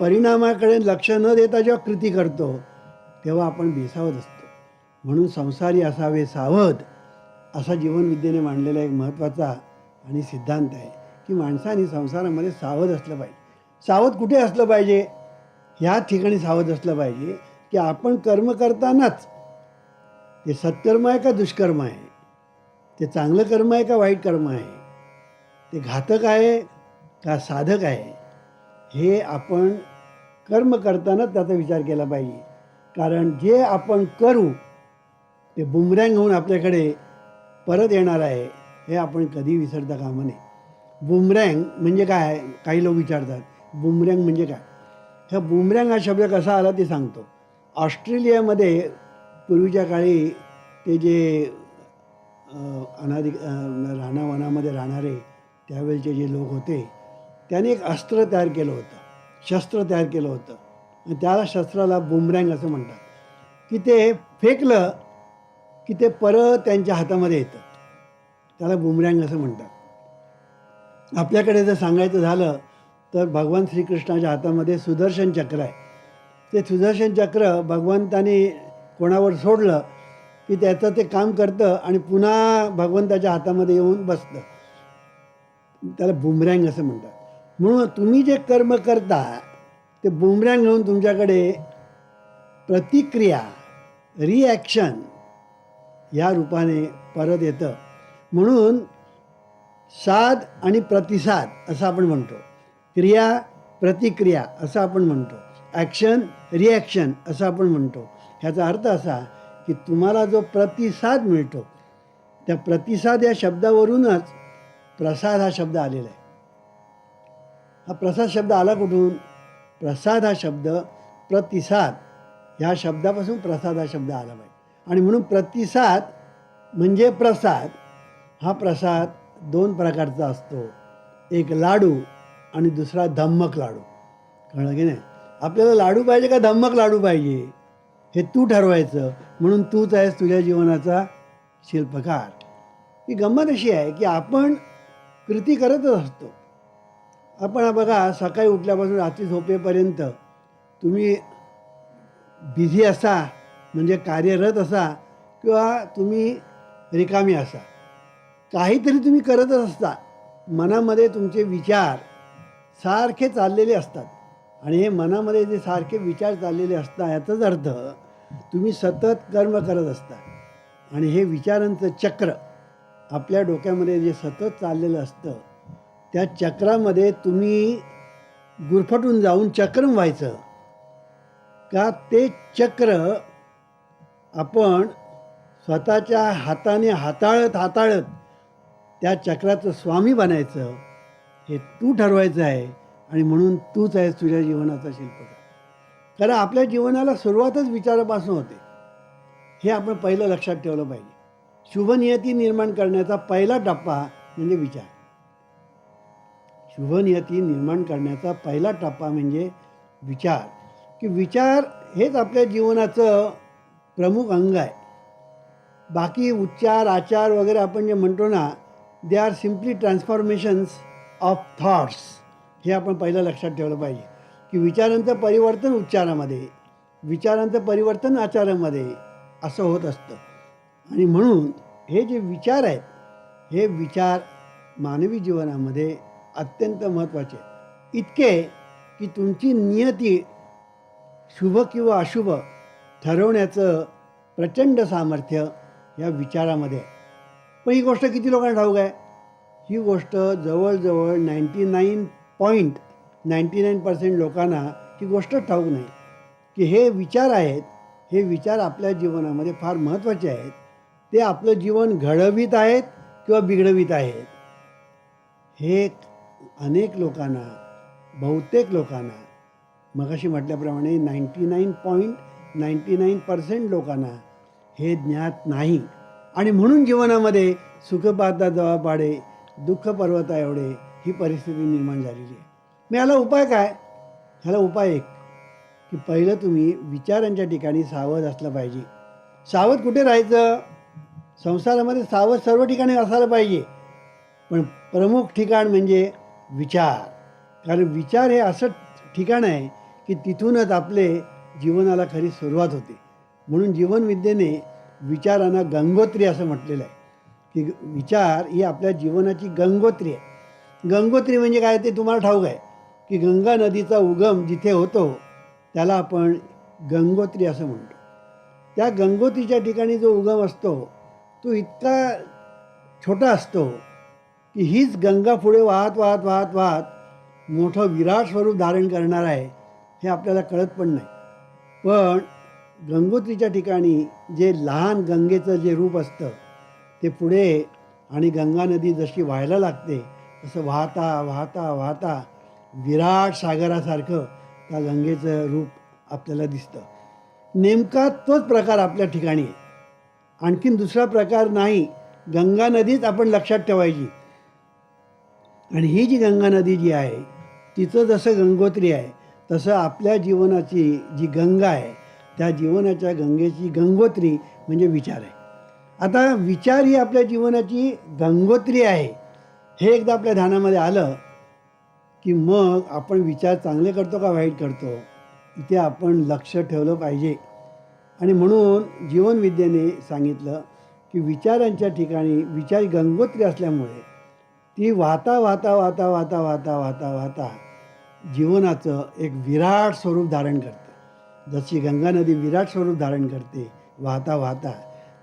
परिणामाकडे लक्ष न देता जेव्हा कृती करतो तेव्हा आपण भेसावत असतो. म्हणून संसारी असावे सावध असा जीवनविद्येने मांडलेला एक महत्त्वाचा आणि सिद्धांत आहे की माणसाने संसारामध्ये सावध असलं पाहिजे. सावध कुठे असलं पाहिजे? ह्या ठिकाणी सावध असलं पाहिजे की आपण कर्म करतानाच. ते सत्कर्म आहे का दुष्कर्म आहे? ते चांगलं कर्म आहे का वाईट कर्म आहे? ते घातक आहे का साधक आहे? हे आपण कर्म करतानाच त्याचा विचार केला पाहिजे. कारण जे आपण करू ते बुमरँग होऊन आपल्याकडे परत येणार आहे हे आपण कधी विसरता कामा नये. बुमरँग म्हणजे काय? काही लोक विचारतात बुमरँग म्हणजे काय? ह्या बुमरँग हा शब्द कसा आला ते सांगतो. ऑस्ट्रेलियामध्ये पूर्वीच्या काळी ते जे अनाधिक अ, राहणारे त्यावेळचे जे लोक होते त्याने एक अस्त्र तयार केलं होतं. शस्त्र तयार केलं होतं. आणि त्याला शस्त्राला बुमरँग असं म्हणतात. की ते फेकलं की ते परत त्यांच्या हातामध्ये येतं. त्याला बुमरँग असं म्हणतात. आपल्याकडे जर सांगायचं झालं तर भगवान श्रीकृष्णाच्या हातामध्ये सुदर्शन चक्र आहे. ते सुदर्शन चक्र भगवंताने कोणावर सोडलं की त्याचं ते काम करतं आणि पुन्हा भगवंताच्या हातामध्ये येऊन बसतं. त्याला बुमरँग असं म्हणतात. म्हणून तुम्ही जे कर्म करता ते बुमरँग घेऊन तुमच्याकडे प्रतिक्रिया रिॲक्शन या रूपाने परत येतं. म्हणून साध आणि प्रतिसाद असं आपण म्हणतो. क्रिया प्रतिक्रिया असं आपण म्हणतो. ॲक्शन रिॲक्शन असं आपण म्हणतो. ह्याचा अर्थ असा की तुम्हाला जो प्रतिसाद मिळतो त्या प्रतिसाद या शब्दावरूनच प्रसाद हा शब्द आलेला आहे. हा प्रसाद शब्द आला कुठून? प्रसाद हा शब्द प्रतिसाद. ह्या शब्दापासून प्रसाद हा शब्द आला पाहिजे. आणि म्हणून प्रतिसाद म्हणजे प्रसाद. हा प्रसाद दोन प्रकारचा असतो. एक लाडू आणि दुसरा धम्मक लाडू. कळलं की नाही? आपल्याला लाडू पाहिजे का धम्मक लाडू पाहिजे? हे तू ठरवायचं. म्हणून तूच आहेस तुझ्या जीवनाचा शिल्पकार. ही गंमत अशी आहे की आपण कृती करतच असतो. आपण बघा सकाळी उठल्यापासून रात्री झोपेपर्यंत तुम्ही बिझी असा म्हणजे कार्यरत असा किंवा तुम्ही रिकामी असा. काहीतरी तुम्ही करतच असता. मनामध्ये तुमचे विचार सारखे चाललेले असतात. आणि हे मनामध्ये जे सारखे विचार चाललेले असतात याचाच अर्थ तुम्ही सतत कर्म करत असता. आणि हे विचारांचं चक्र आपल्या डोक्यामध्ये जे सतत चाललेलं असतं त्या चक्रामध्ये तुम्ही गुरफटून जाऊन चक्रम व्हायचं. का ते चक्र आपण स्वतःच्या हाताने हाताळत हाताळत त्या चक्राचं स्वामी बनायचं. हे तू ठरवायचं आहे आणि म्हणून तूच आहेस तुझ्या जीवनाचा शिल्पकार. कारण आपल्या जीवनाला सुरुवातच विचारापासून होते. हे आपण पहिलं लक्षात ठेवलं पाहिजे. शुभनियती निर्माण करण्याचा पहिला टप्पा म्हणजे विचार. शुभनियती निर्माण करण्याचा पहिला टप्पा म्हणजे विचार. की विचार हेच आपल्या जीवनाचं प्रमुख अंग आहे. बाकी उच्चार आचार वगैरे आपण जे म्हणतो ना they are simply transformations of thoughts हे आपण पहिलं लक्षात ठेवलं पाहिजे. की विचारांचं परिवर्तन उच्चारामध्ये विचारांचं परिवर्तन आचारामध्ये असं होत असतं. आणि म्हणून हे जे विचार आहेत हे विचार मानवी जीवनामध्ये अत्यंत महत्त्वाचे इतके की तुमची नियती शुभ किंवा अशुभ ठरवण्याचं प्रचंड सामर्थ्य या विचारामध्ये आहे. पण ही गोष्ट किती लोकांना ठाऊक आहे? ही गोष्ट जवळजवळ ninety nine point ninety nine percent लोकांना ही गोष्ट ठाऊक नाही. की हे विचार आहेत हे विचार आपल्या जीवनामध्ये फार महत्त्वाचे आहेत. ते आपलं जीवन घडवीत आहेत किंवा बिघडवीत आहेत. हे अनेक लोकांना बहुतेक लोकांना मगाशी म्हटल्याप्रमाणे ninety nine point ninety nine percent लोकांना हे ज्ञात नाही. आणि म्हणून जीवनामध्ये सुखपाता पाहता पाडे दुःख पर्वता एवढे ही परिस्थिती निर्माण झालेली आहे. मी ह्याला उपाय काय? ह्याला उपाय एक की पहिलं तुम्ही विचारांच्या ठिकाणी सावध असलं पाहिजे. सावध कुठे राहायचं? संसारामध्ये सावध सर्व ठिकाणी असायला पाहिजे. पण प्रमुख ठिकाण म्हणजे विचार. कारण विचार हे असं ठिकाण आहे की तिथूनच आपले जीवनाला खरी सुरुवात होते. म्हणून जीवनविद्येने विचारांना गंगोत्री असं म्हटलेलं आहे. की विचार ही आपल्या जीवनाची गंगोत्री आहे. गंगोत्री म्हणजे काय ते तुम्हाला ठाऊक आहे. की गंगा नदीचा उगम जिथे होतो त्याला आपण गंगोत्री असं म्हणतो. त्या गंगोत्रीच्या ठिकाणी जो उगम असतो तो इतका छोटा असतो की हीच गंगा पुढे वाहत वाहत वाहत वाहत मोठं विराट स्वरूप धारण करणार आहे हे आपल्याला कळत पण नाही. पण गंगोत्रीच्या ठिकाणी जे लहान गंगेचं जे रूप असतं ते पुढे आणि गंगा नदी जशी व्हायला लागते तसं वाहता वाहता वाहता विराट सागरासारखं त्या गंगेचं रूप आपल्याला दिसतं. नेमका तोच प्रकार आपल्या ठिकाणी आहे. आणखीन दुसरा प्रकार नाही. गंगा नदीच आपण लक्षात ठेवायची. आणि ही जी गंगा नदी जी आहे तिचं जसं गंगोत्री आहे तसं आपल्या जीवनाची जी गंगा आहे त्या जीवनाच्या गंगेची गंगोत्री म्हणजे विचार आहे. आता विचार ही आपल्या जीवनाची गंगोत्री आहे. हे एकदा आपल्या ध्यानामध्ये आलं की मग आपण विचार चांगले करतो का वाईट करतो? इथे आपण लक्ष ठेवलं पाहिजे. आणि म्हणून जीवनविद्येने सांगितलं की विचारांच्या ठिकाणी विचार गंगोत्री असल्यामुळे ती वाहता वाहता वाहता वाहता वाहता वाहता वाहता जीवनाचं एक विराट स्वरूप धारण करतं. जशी गंगा नदी विराट स्वरूप धारण करते वाहता वाहता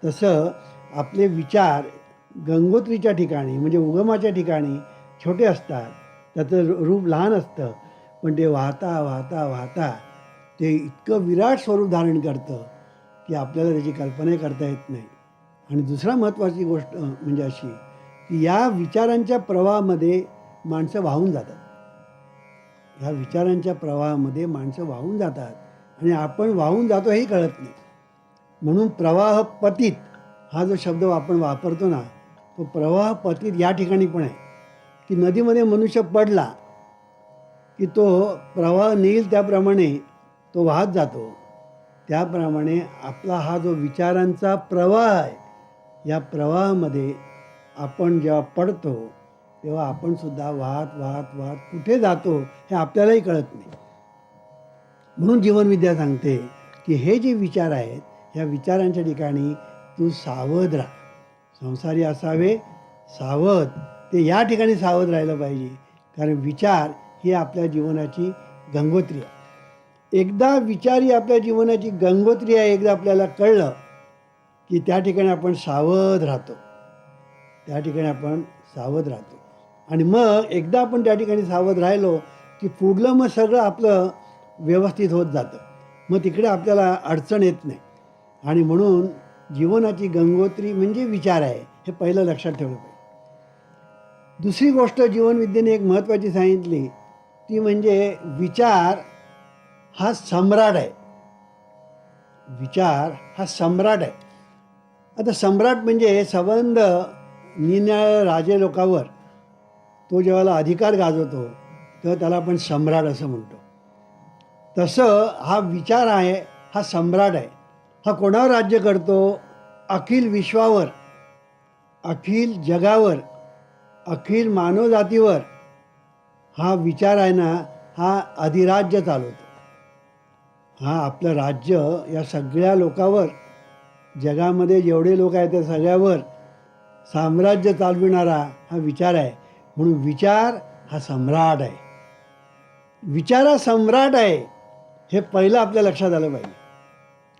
तसं आपले विचार गंगोत्रीच्या ठिकाणी म्हणजे उगमाच्या ठिकाणी छोटे असतात. त्याचं रूप लहान असतं. पण ते वाहता वाहता वाहता ते इतकं विराट स्वरूप धारण करतं की आपल्याला त्याची कल्पना करता येत नाही. आणि दुसरा महत्त्वाची गोष्ट म्हणजे अशी या विचारांच्या प्रवाहामध्ये माणसं वाहून जातात. ह्या विचारांच्या प्रवाहामध्ये माणसं वाहून जातात आणि आपण वाहून जातो हेही कळत नाही. म्हणून प्रवाह पतित हा जो शब्द आपण वापरतो ना तो प्रवाह पतित या ठिकाणी पण आहे. की नदीमध्ये मनुष्य पडला की तो प्रवाह नेईल त्याप्रमाणे तो वाहत जातो. त्याप्रमाणे आपला हा जो विचारांचा प्रवाह आहे या प्रवाहामध्ये आपण जेव्हा पडतो तेव्हा आपण सुद्धा वाहत वाहत वाहत कुठे जातो हे आपल्यालाही कळत नाही. म्हणून जीवनविद्या सांगते की हे जे विचार आहेत ह्या विचारांच्या ठिकाणी तू सावध राहा. संसारी असावे सावध. ते या ठिकाणी सावध राहिलं पाहिजे. कारण विचार ही आपल्या जीवनाची गंगोत्री आहे. एकदा विचार ही आपल्या जीवनाची गंगोत्री आहे एकदा आपल्याला कळलं की त्या ठिकाणी आपण सावध राहतो. त्या ठिकाणी आपण सावध राहतो. आणि मग एकदा आपण त्या ठिकाणी सावध राहिलो की पुढलं मग सगळं आपलं व्यवस्थित होत जातं. मग तिकडे आपल्याला अडचण येत नाही. आणि म्हणून जीवनाची गंगोत्री म्हणजे विचार आहे हे पहिलं लक्षात ठेवलं पाहिजे. दुसरी गोष्ट जीवनविद्येने एक महत्त्वाची सांगितली ती म्हणजे विचार हा सम्राट आहे. विचार हा सम्राट आहे. आता सम्राट म्हणजे संबंध निन्याळ राजे लोकावर तो जेव्हा अधिकार गाजवतो तेव्हा त्याला आपण सम्राट असं म्हणतो. तसं हा विचार आहे हा सम्राट आहे. हा कोणावर राज्य करतो? अखिल विश्वावर अखिल जगावर अखिल मानवजातीवर हा विचार आहे ना हा अधिराज्य चालवतो. हा आपलं राज्य या सगळ्या लोकावर जगामध्ये जेवढे लोक आहेत त्या सगळ्यावर साम्राज्य चालविणारा हा विचार आहे. म्हणून विचार हा सम्राट आहे. विचार हा सम्राट आहे हे पहिलं आपल्या लक्षात आलं पाहिजे.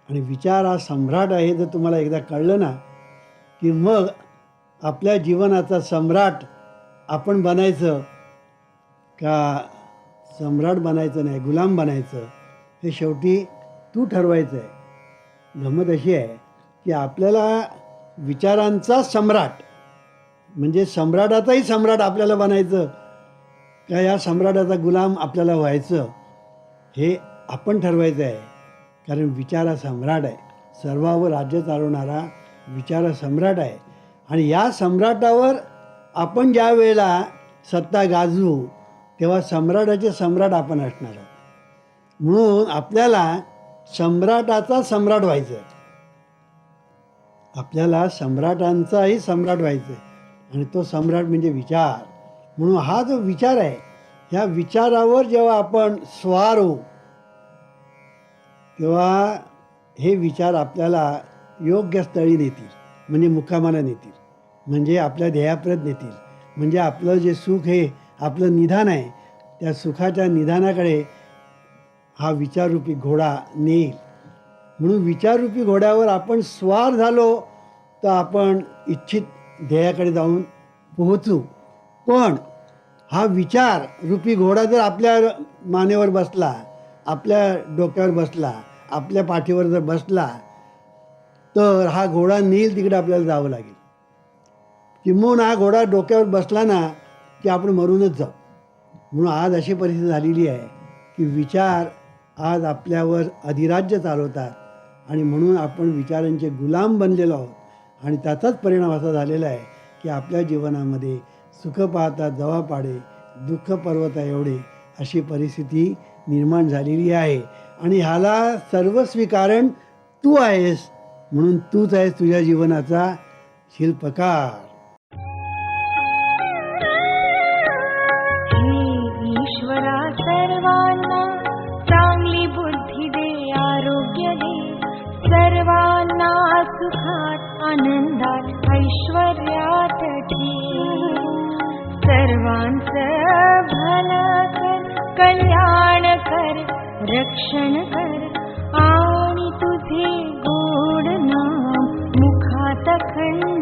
आणि विचार हा सम्राट आहे जर तुम्हाला एकदा कळलं ना की मग आपल्या जीवनाचा सम्राट आपण बनायचं का सम्राट बनायचं नाही गुलाम बनायचं हे शेवटी तू ठरवायचं आहे. गमत अशी आहे की आपल्याला विचारांचा सम्राट. म्हणजे सम्राटाचाही सम्राट आपल्याला बनायचं का या सम्राटाचा गुलाम आपल्याला व्हायचं हे आपण ठरवायचं आहे. कारण विचार सम्राट आहे. सर्वावर राज्य चालवणारा विचार सम्राट आहे. आणि या सम्राटावर आपण ज्या वेळेला सत्ता गाजवू तेव्हा सम्राटाचे सम्राट आपण असणार आहोत. म्हणून आपल्याला सम्राटाचा सम्राट व्हायचं आपल्याला सम्राटांचाही सम्राट व्हायचं आहे आणि तो सम्राट म्हणजे विचार. म्हणून हा जो विचार आहे ह्या विचारावर जेव्हा आपण स्वार होऊ तेव्हा हे विचार आपल्याला योग्य स्थळी नेतील. म्हणजे मुक्कामाला नेतील. म्हणजे आपल्या ध्येयाप्रत नेतील. म्हणजे आपलं जे सुख हे आपलं निधान आहे त्या सुखाच्या निधानाकडे हा विचाररूपी घोडा नेईल. म्हणून विचाररूपी घोड्यावर आपण स्वार झालो तर आपण इच्छित ध्येयाकडे जाऊन पोहोचू. पण हा विचार रूपी घोडा जर आपल्या मानेवर बसला आपल्या डोक्यावर बसला आपल्या पाठीवर जर बसला तर हा घोडा नेईल तिकडे आपल्याला जावं लागेल. किंबहुन हा घोडा डोक्यावर बसला ना की आपण मरूनच जाऊ. म्हणून आज अशी परिस्थिती झालेली आहे की विचार आज आपल्यावर अधिराज्य चालवतात. आणि म्हणून आपण विचारांचे गुलाम बनलेलो आहोत. आणि त्याचाच परिणाम असा झालेला आहे की आपल्या जीवनामध्ये सुख पाहता जवा पाडे दुःख पर्वता एवढे अशी परिस्थिती निर्माण झालेली आहे. आणि ह्याला सर्वस्वी कारण तू आहेस म्हणून तूच आहेस तुझ्या जीवनाचा शिल्पकार. आनंदात ऐश्वर्यात ठेव सर्वांचं भलं कर कल्याण कर रक्षण कर आणि तुझे गोड नाम मुखात खंड